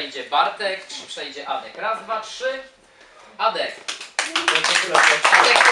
Przejdzie Bartek, czy przejdzie Adek. Raz, dwa, trzy. Adek. Adek,